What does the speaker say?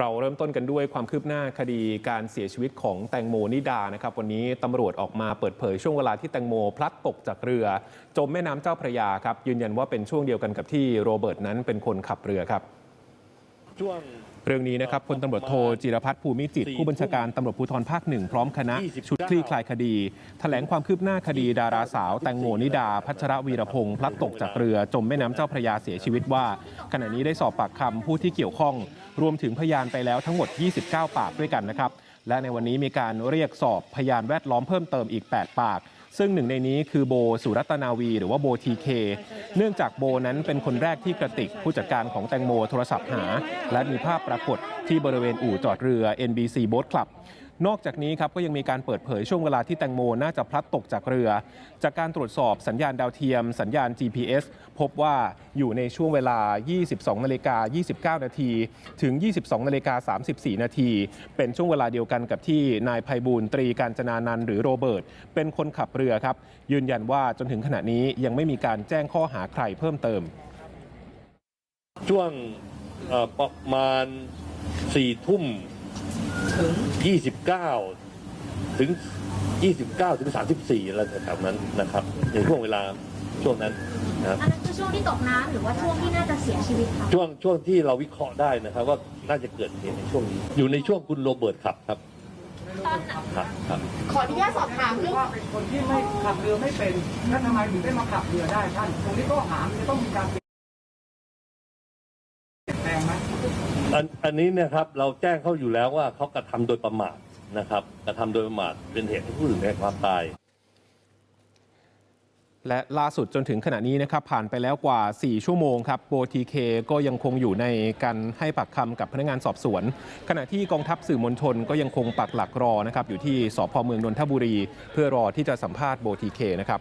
เราเริ่มต้นกันด้วยความคืบหน้าคดีการเสียชีวิตของแตงโมนิดานะครับ วันนี้ตำรวจออกมาเปิดเผยช่วงเวลาที่แตงโมพลัดตกจากเรือ จมแม่น้ำเจ้าพระยาครับ ยืนยันว่าเป็นช่วงเดียวกันกับที่โรเบิร์ตนั้นเป็นคนขับเรือครับ เรื่องนี้นะครับพลตำรวจโทจิรพัฒน์ภูมิจิตรผู้บัญชาการตำรวจภูธรภาคหนึ่งพร้อมคณะ29ชุดคลี่คลายคดี แถลงความคืบหน้าคดีดาราสาว แตงโมนิดา พัชรวีรพงศ์พลัดตกจากเรือจมแม่น้ำเจ้าพระยาเสียชีวิตว่า ขณะนี้ได้สอบปากคำผู้ที่เกี่ยวข้อง รวมถึงพยานไปแล้วทั้งหมด 29 ปากด้วยกันนะครับและในวันนี้มีการเรียกสอบพยานแวดล้อมเพิ่มเติมอีก 8 ปาก ซึ่งหนึ่งในนี้คือโบสุรัตนาวี หรือว่าโบทีเคเนื่องจากโบนั้นเป็นคนแรกที่กระติกผู้จัดการของแตงโมโทรศัพท์หา และมีภาพปรากฏที่บริเวณอู่จอดเรือ NBC Boat Club นอกจากนี้ครับก็ยังมีการเปิดเผยช่วงเวลาที่แตงโมน่าจะพลัดตกจากเรือ จากการตรวจสอบสัญญาณดาวเทียม สัญญาณ GPS พบว่าอยู่ในช่วงเวลา 22นาฬิกา29 นาที ถึง 22นาฬิกา34 นาที เป็นช่วงเวลาเดียวกันกับที่นายภัยบูลตรีการจนานันหรือโรเบิร์ตเป็นคนขับเรือครับยืนยันว่าจนถึงขณะนี้ยังไม่มีการแจ้งข้อหาใครเพิ่มเติม ช่วงประมาณสี่ทุ่ม ยี่สิบเก้าถึงยี่สิบเก้าถึงสามสิบสี่อะไรแถวๆนั้นนะครับ ในช่วงเวลาช่วงนั้นนะครับ อันนั้นคือช่วงที่ตกน้ำหรือว่าช่วงที่น่าจะเสียชีวิตคะช่วงช่วงที่เราวิเคราะห์ได้นะครับ ว่าน่าจะเกิดเหตุในช่วงนี้ อยู่ในช่วงคุณโรเบิร์ตขับครับครับครับ ขออนุญาตสอบถามเรื่องว่าเป็นคนที่ไม่ขับเรือไม่เป็นแล้วทำไมถึงได้มาขับเรือได้ท่าน ตรงนี้ก็หามันจะต้องมีการเปลี่ยนแปลงไหม อันอันนี้เนะครับเราแจ้งเขาอยู่แล้วว่าเขากระทำโดยประมาทนะครับกระทำโดยประมาทเป็นเหตุให้ผู้อื่นได้ความตาย และล่าสุดจนถึงขณะนี้นะครับ ผ่านไปแล้วกว่า 4 ชั่วโมงครับโบทีเคก็ยังคงอยู่ในการให้ปากคำกับพนักงานสอบสวน ขณะที่กองทัพสื่อมวลชนก็ยังคงปักหลักรอนะครับอยู่ที่สพเมืองนนทบุรี เพื่อรอที่จะสัมภาษณ์โบทีเคนะครับ